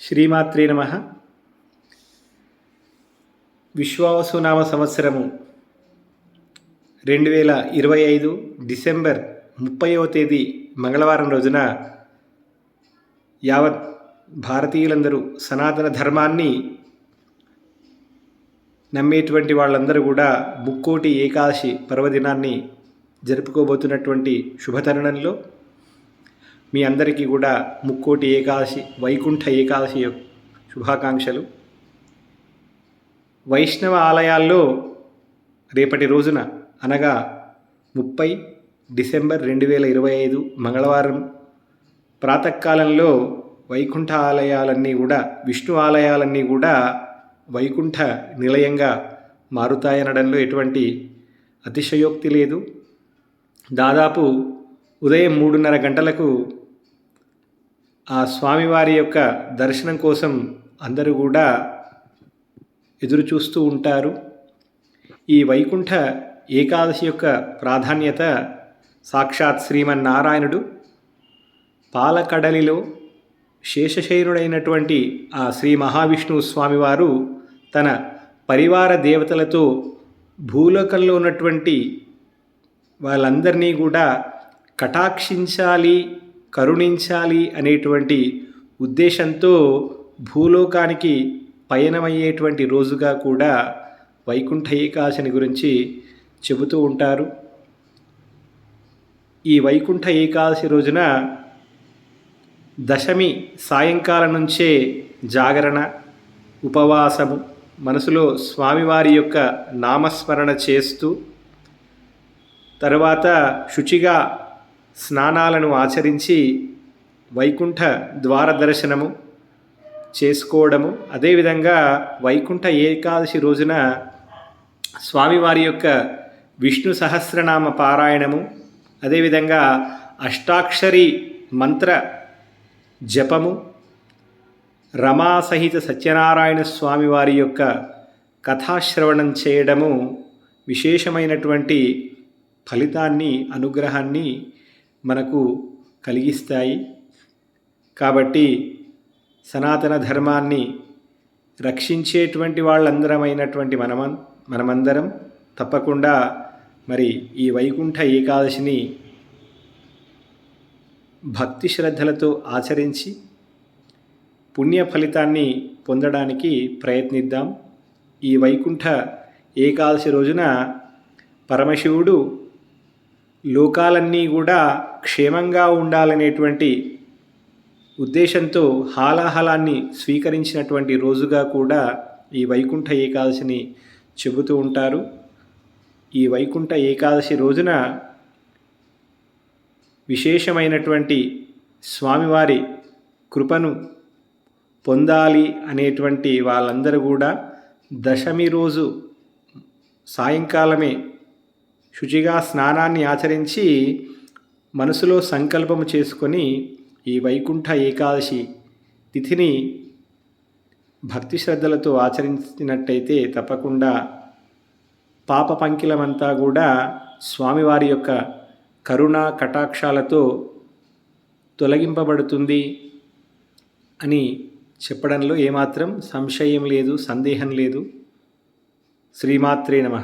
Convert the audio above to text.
శ్రీమాత్రే నమ. విశ్వావసునామ సంవత్సరము రెండు వేల ఇరవై ఐదు డిసెంబర్ ముప్పైవ తేదీ మంగళవారం రోజున యావత్ భారతీయులందరూ సనాతన ధర్మాన్ని నమ్మేటువంటి వాళ్ళందరూ కూడా ముక్కోటి ఏకాదశి పర్వదినాన్ని జరుపుకోబోతున్నటువంటి శుభతరుణంలో మీ అందరికీ కూడా ముక్కోటి ఏకాదశి వైకుంఠ ఏకాదశి శుభాకాంక్షలు. వైష్ణవ ఆలయాల్లో రేపటి రోజున అనగా ముప్పై డిసెంబర్ రెండు వేల ఇరవై ఐదు మంగళవారం ప్రాతకాలంలో వైకుంఠ ఆలయాలన్నీ కూడా విష్ణు ఆలయాలన్నీ కూడా వైకుంఠ నిలయంగా మారుతాయనడంలో ఎటువంటి అతిశయోక్తి లేదు. దాదాపు ఉదయం మూడున్నర గంటలకు ఆ స్వామివారి యొక్క దర్శనం కోసం అందరూ కూడా ఎదురు చూస్తూ ఉంటారు. ఈ వైకుంఠ ఏకాదశి యొక్క ప్రాధాన్యత సాక్షాత్ శ్రీమన్నారాయణుడు. పాలకడలిలో శేషశైరుడైనటువంటి ఆ శ్రీ మహావిష్ణువు స్వామివారు తన పరివార దేవతలతో భూలోకంలో ఉన్నటువంటి వాళ్ళందరినీ కూడా కటాక్షించాలి కరుణించాలి అనేటువంటి ఉద్దేశంతో భూలోకానికి పయనమయ్యేటువంటి రోజుగా కూడా వైకుంఠ ఏకాశని గురించి చెబుతూ ఉంటారు. ఈ వైకుంఠ ఏకాదశి రోజున దశమి సాయంకాలం నుంచే జాగరణ ఉపవాసము మనసులో స్వామివారి యొక్క నామస్మరణ చేస్తూ తర్వాత శుచిగా స్నానాలను ఆచరించి వైకుంఠ ద్వార దర్శనము చేసుకోవడము. అదేవిధంగా వైకుంఠ ఏకాదశి రోజున స్వామివారి యొక్క విష్ణు సహస్రనామ పారాయణము. అదేవిధంగా అష్టాక్షరి మంత్ర జపము. రమాసహిత సత్యనారాయణ స్వామి వారి యొక్క కథాశ్రవణం చేయడము. విశేషమైనటువంటి ఫలితాన్ని అనుగ్రహాన్ని మనకు కలిగిస్తాయి. కాబట్టి సనాతన ధర్మాన్ని రక్షించేటువంటి వాళ్ళందరమైనటువంటి మనమ మనమందరం తప్పకుండా మరి ఈ వైకుంఠ ఏకాదశిని భక్తి శ్రద్ధలతో ఆచరించి పుణ్య ఫలితాన్ని పొందడానికి ప్రయత్నిద్దాం. ఈ వైకుంఠ ఏకాదశి రోజున పరమశివుడు లోకాలన్నీ కూడా క్షేమంగా ఉండాలనేటువంటి ఉద్దేశంతో హాలాహలాన్ని స్వీకరించినటువంటి రోజుగా కూడా ఈ వైకుంఠ ఏకాదశిని చెబుతూ ఉంటారు. ఈ వైకుంఠ ఏకాదశి రోజున విశేషమైనటువంటి స్వామివారి కృపను పొందాలి అనేటువంటి వాళ్ళందరూ కూడా దశమి రోజు సాయంకాలమే శుచిగా స్నానాన్ని ఆచరించి మనసులో సంకల్పము చేసుకొని ఈ వైకుంఠ ఏకాదశి తిథిని భక్తి శ్రద్ధలతో ఆచరించినట్టయితే తప్పకుండా పాప పంకిలమంతా కూడా స్వామివారి యొక్క కరుణ కటాక్షాలతో తొలగింపబడుతుంది అని చెప్పడంలో ఏమాత్రం సంశయం లేదు సందేహం లేదు. శ్రీమాత్రే నమ.